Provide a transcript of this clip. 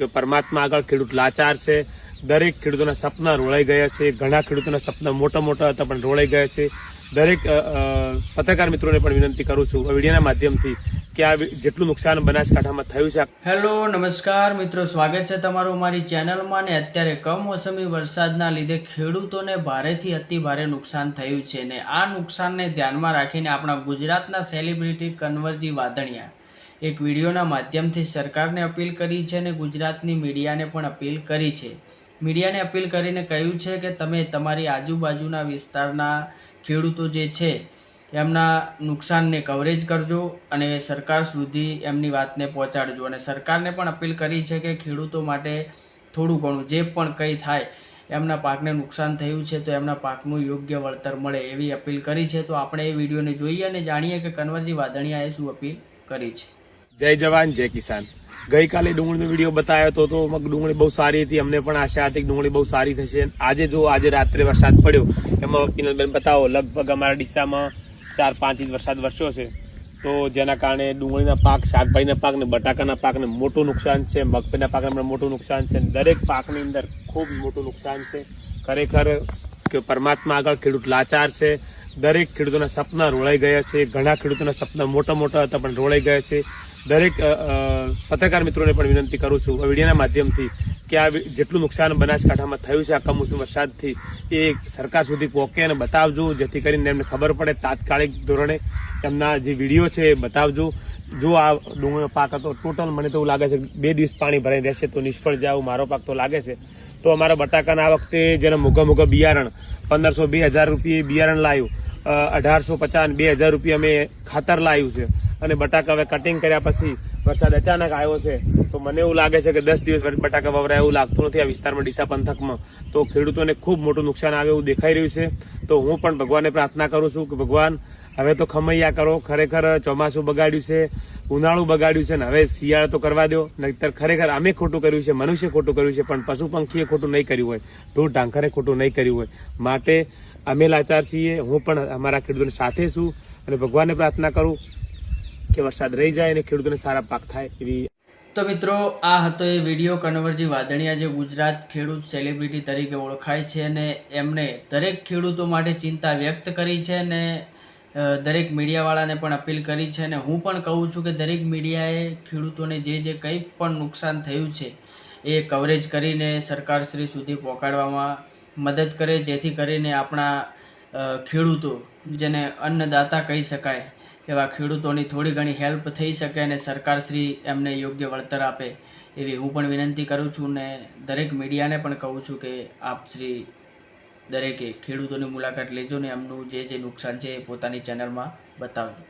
કે પરમાત્મા આગળ ખેડૂત લાચાર છે. દરેક ખેડૂતોના સપના રોળાઈ ગયા છે. ઘણા ખેડૂતોના સપના મોટા મોટા હતા પણ રોળાઈ ગયા છે. દરેક પત્રકાર મિત્રોને પણ વિનંતી કરું છું વિડીયોના માધ્યમથી કે આ જેટલું નુકસાન બનાસકાંઠામાં થયું છે. હેલો, નમસ્કાર મિત્રો. સ્વાગત છે તમારું અમારી ચેનલમાં ને અત્યારે કમોસમી વરસાદના લીધે ખેડૂતોને ભારેથી અતિ ભારે નુકસાન થયું છે ને આ નુકસાનને ધ્યાનમાં રાખીને આપણા ગુજરાતના સેલિબ્રિટી કન્વરજી વાધણિયા એક વિડીયોના માધ્યમથી સરકારને અપીલ કરી છે અને ગુજરાતની મીડિયાને પણ અપીલ કરી છે. મીડિયાને અપીલ કરીને કહ્યું છે કે તમે તમારી આજુબાજુના વિસ્તારના ખેડૂતો જે છે, એમના નુકસાનને કવરેજ કરજો અને સરકાર સુધી એમની વાતને પહોંચાડજો. અને સરકારને પણ અપીલ કરી છે કે ખેડૂતો માટે થોડું ઘણું, જે પણ કંઈ થાય, એમના પાકને નુકસાન થયું છે તો એમના પાકનું યોગ્ય વળતર મળે એવી અપીલ કરી છે. તો આપણે એ વિડીયોને જોઈએ અને જાણીએ કે કન્વરજી વાધણિયાએ શું અપીલ કરી છે. જય જવાન, જય કિસાન. ગઈકાલે ડુંગળીનો વીડિયો બતાવ્યો હતો તો ડુંગળી બહુ સારી હતી. અમને પણ આશા હતી કે ડુંગળી બહુ સારી થશે. આજે જો આજે રાત્રે વરસાદ પડ્યો, એમાં કિનલબેન બતાવો, લગભગ અમારા ડીસામાં ચાર પાંચ ઇંચ વરસાદ વરસ્યો છે. તો જેના કારણે ડુંગળીના પાક, શાકભાજીના પાકને બટાકાના પાકને મોટું નુકસાન છે. મગફળીના પાકને પણ મોટું નુકસાન છે. દરેક પાકની અંદર ખૂબ મોટું નુકસાન છે. ખરેખર કે પરમાત્મા આગળ ખેડૂત લાચાર છે. દરેક ખેડૂતોના સપના રોળાઈ ગયા છે. ઘણા ખેડૂતોના સપના મોટા મોટા હતા, પણ રોળાઈ ગયા છે. દરેક પત્રકાર મિત્રોને પણ વિનંતી કરું છું વિડીયોના માધ્યમથી કે આ જેટલું નુકસાન બનાસકાંઠામાં થયું છે આ કમોસમી વરસાદથી, એ સરકાર સુધી પહોંચે અને બતાવજો, જેથી કરીને એમને ખબર પડે તાત્કાલિક ધોરણે એમના જે વીડિયો છે એ બતાવજો. જો આ ડુંગળીનો પાક હતો, ટોટલ મને તો એવું લાગે છે બે દિવસ પાણી ભરાઈ રહેશે તો નિષ્ફળ જાય મારો પાક તો લાગે છે. તો અમારા બટાકાના આ વખતે જેને મોઘા મોઘા બિયારણ, પંદરસો બે હજાર રૂપિયે બિયારણ લાવ્યું અઢારસો પચાસ બે હજાર રૂપિયા અમે ખાતર લાવ્યું છે. અને બટાકા હવે કટિંગ કર્યા પછી વરસાદ અચાનક આવ્યો છે, તો મને એવું લાગે છે કે દસ દિવસ બટાકા વવરાય એવું લાગતું નથી આ વિસ્તારમાં, ડીસા પંથકમાં. તો ખેડૂતોને ખૂબ મોટું નુકસાન આવે એવું દેખાઈ રહ્યું છે. તો હું પણ ભગવાનને પ્રાર્થના કરું છું કે ભગવાન, હવે તો ખમૈયા કરો, ખરેખર ચોમાસું બગાડ્યું છે, ઉનાળું બગાડ્યું છે ને હવે શિયાળો તો કરવા દો, નહીતર ખરેખર અમે ખોટું કર્યું છે, મનુષ્ય ખોટું કર્યું છે, પણ પશુ પંખીએ ખોટું નહીં કર્યું હોય, ઢોર ઢાંખરે ખોટું નહીં કર્યું હોય. માટે અમે લાચાર છીએ. હું પણ અમારા ખેડૂતોની સાથે છું અને ભગવાનને પ્રાર્થના કરું કે વરસાદ રહી જાય અને ખેડૂતોને સારા પાક થાય એવી તો મિત્રો, આ હતો એ વીડિયો કન્વરજી વાધણિયા જે ગુજરાત ખેડૂત સેલિબ્રિટી તરીકે ઓળખાય છે અને એમણે દરેક ખેડૂતો માટે ચિંતા વ્યક્ત કરી છે અને દરેક મીડિયાવાળાને પણ અપીલ કરી છે અને હું પણ કહું છું કે દરેક મીડિયાએ ખેડૂતોને જે જે કંઈ પણ નુકસાન થયું છે એ કવરેજ કરીને સરકારશ્રી સુધી પહોંચાડવામાં મદદ કરે, જેથી કરીને આપણા ખેડૂતો, જેને અન્નદાતા કહી શકાય, એવા ખેડૂતોની થોડી ઘણી હેલ્પ થઈ શકે અને સરકારશ્રી એમને યોગ્ય વળતર આપે, એવી હું પણ વિનંતી કરું છું ને દરેક મીડિયાને પણ કહું છું કે આપ શ્રી દરેકે ખેડૂતોની મુલાકાત લેજો ને એમનું જે જે નુકસાન છે એ પોતાની ચેનલમાં બતાવજો.